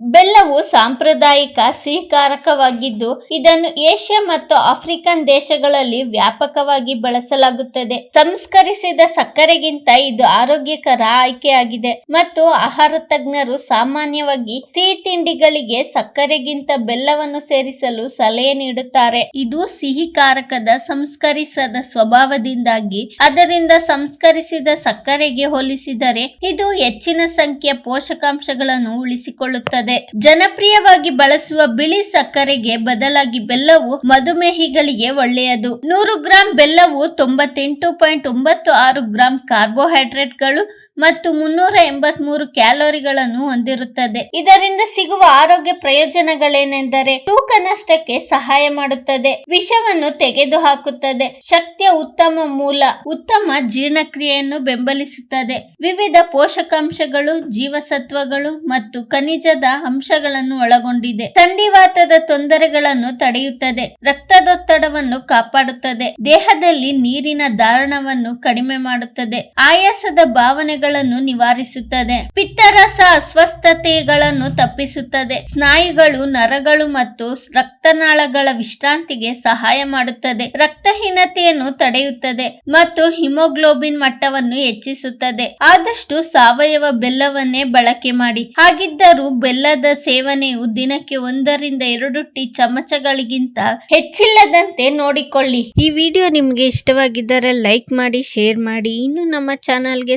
ಬೆಲ್ಲವು ಸಾಂಪ್ರದಾಯಿಕ ಸಿಹಿಕಾರಕವಾಗಿದ್ದು ಇದನ್ನು ಏಷ್ಯಾ ಮತ್ತು ಆಫ್ರಿಕನ್ ದೇಶಗಳಲ್ಲಿ ವ್ಯಾಪಕವಾಗಿ ಬಳಸಲಾಗುತ್ತದೆ. ಸಂಸ್ಕರಿಸಿದ ಸಕ್ಕರೆಗಿಂತ ಇದು ಆರೋಗ್ಯಕರ ಆಯ್ಕೆಯಾಗಿದೆ ಮತ್ತು ಆಹಾರ ತಜ್ಞರು ಸಾಮಾನ್ಯವಾಗಿ ಸಿಹಿ ತಿಂಡಿಗಳಿಗೆ ಸಕ್ಕರೆಗಿಂತ ಬೆಲ್ಲವನ್ನು ಸೇರಿಸಲು ಸಲಹೆ ನೀಡುತ್ತಾರೆ. ಇದು ಸಿಹಿಕಾರಕದ ಸಂಸ್ಕರಿಸದ ಸ್ವಭಾವದಿಂದಾಗಿ, ಅದರಿಂದ ಸಂಸ್ಕರಿಸಿದ ಸಕ್ಕರೆಗೆ ಹೋಲಿಸಿದರೆ ಇದು ಹೆಚ್ಚಿನ ಸಂಖ್ಯೆಯ ಪೋಷಕಾಂಶಗಳನ್ನು ಉಳಿಸಿಕೊಳ್ಳುತ್ತದೆ. ಜನಪ್ರಿಯವಾಗಿ ಬಳಸುವ ಬಿಳಿ ಸಕ್ಕರೆಗೆ ಬದಲಾಗಿ ಬೆಲ್ಲವು ಮಧುಮೇಹಿಗಳಿಗೆ ಒಳ್ಳೆಯದು. ನೂರು ಗ್ರಾಂ ಬೆಲ್ಲವು ತೊಂಬತ್ತೆಂಟು ಪಾಯಿಂಟ್ ಒಂಬತ್ತು ಆರು ಗ್ರಾಂ ಕಾರ್ಬೋಹೈಡ್ರೇಟ್ಗಳು ಮತ್ತು ಮುನ್ನೂರ ಎಂಬತ್ಮೂರು ಕ್ಯಾಲೋರಿಗಳನ್ನು ಹೊಂದಿರುತ್ತದೆ. ಇದರಿಂದ ಸಿಗುವ ಆರೋಗ್ಯ ಪ್ರಯೋಜನಗಳೇನೆಂದರೆ ತೂಕ ನಷ್ಟಕ್ಕೆ ಸಹಾಯ ಮಾಡುತ್ತದೆ, ವಿಷವನ್ನು ತೆಗೆದುಹಾಕುತ್ತದೆ, ಶಕ್ತಿಯ ಉತ್ತಮ ಮೂಲ, ಉತ್ತಮ ಜೀರ್ಣಕ್ರಿಯೆಯನ್ನು ಬೆಂಬಲಿಸುತ್ತದೆ. ವಿವಿಧ ಪೋಷಕಾಂಶಗಳು, ಜೀವಸತ್ವಗಳು ಮತ್ತು ಖನಿಜದ ಅಂಶಗಳನ್ನು ಒಳಗೊಂಡಿದೆ. ಸಂಧಿವಾತದ ತೊಂದರೆಗಳನ್ನು ತಡೆಯುತ್ತದೆ, ರಕ್ತದೊತ್ತಡವನ್ನು ಕಾಪಾಡುತ್ತದೆ, ದೇಹದಲ್ಲಿ ನೀರಿನ ಧಾರಣವನ್ನು ಕಡಿಮೆ ಮಾಡುತ್ತದೆ, ಆಯಾಸದ ಭಾವನೆಗಳನ್ನು ನಿವಾರಿಸುತ್ತದೆ. ಪಿತ್ತರಸ ಅಸ್ವಸ್ಥತೆಗಳನ್ನು ತಪ್ಪಿಸುತ್ತದೆ. ಸ್ನಾಯುಗಳು, ನರಗಳು ಮತ್ತು ರಕ್ತನಾಳಗಳ ವಿಶ್ರಾಂತಿಗೆ ಸಹಾಯ ಮಾಡುತ್ತದೆ. ರಕ್ತಹೀನತೆಯನ್ನು ತಡೆಯುತ್ತದೆ ಮತ್ತು ಹಿಮೋಗ್ಲೋಬಿನ್ ಮಟ್ಟವನ್ನು ಹೆಚ್ಚಿಸುತ್ತದೆ. ಆದಷ್ಟು ಸಾವಯವ ಬೆಲ್ಲವನ್ನೇ ಬಳಕೆ ಮಾಡಿ. ಹಾಗಿದ್ದರೂ ಬೆಲ್ಲದ ಸೇವನೆಯು ದಿನಕ್ಕೆ ಒಂದರಿಂದ ಎರಡು ಟೀ ಚಮಚಗಳಿಗಿಂತ ಹೆಚ್ಚಿಲ್ಲದಂತೆ ನೋಡಿಕೊಳ್ಳಿ. ಈ ವಿಡಿಯೋ ನಿಮಗೆ ಇಷ್ಟವಾಗಿದ್ದರೆ ಲೈಕ್ ಮಾಡಿ, ಶೇರ್ ಮಾಡಿ. ಇನ್ನು ನಮ್ಮ ಚಾನಲ್ಗೆ